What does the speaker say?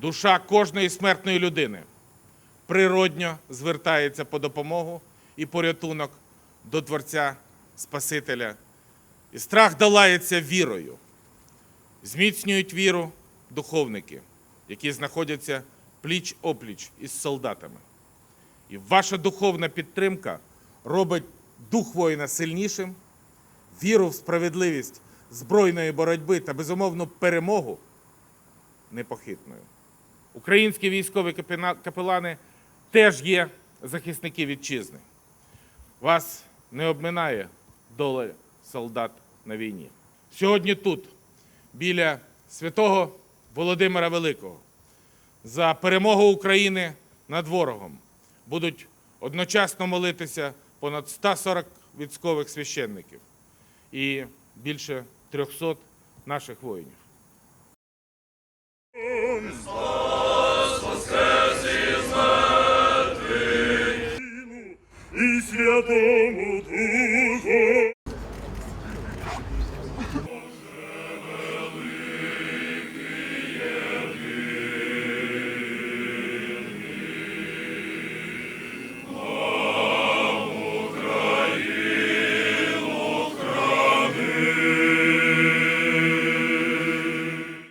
Душа кожної смертної людини природньо звертається по допомогу і порятунок до Творця Спасителя. І страх долається вірою. Зміцнюють віру духовники, які знаходяться пліч опліч із солдатами. І ваша духовна підтримка робить дух воїна сильнішим, віру в справедливість збройної боротьби та безумовну перемогу непохитною. Українські військові капелани теж є захисники вітчизни. Вас не обминає доля солдат на війні. Сьогодні тут, біля святого Володимира Великого, за перемогу України над ворогом будуть одночасно молитися понад 140 військових священників і більше 300 наших воїнів. Святому духу.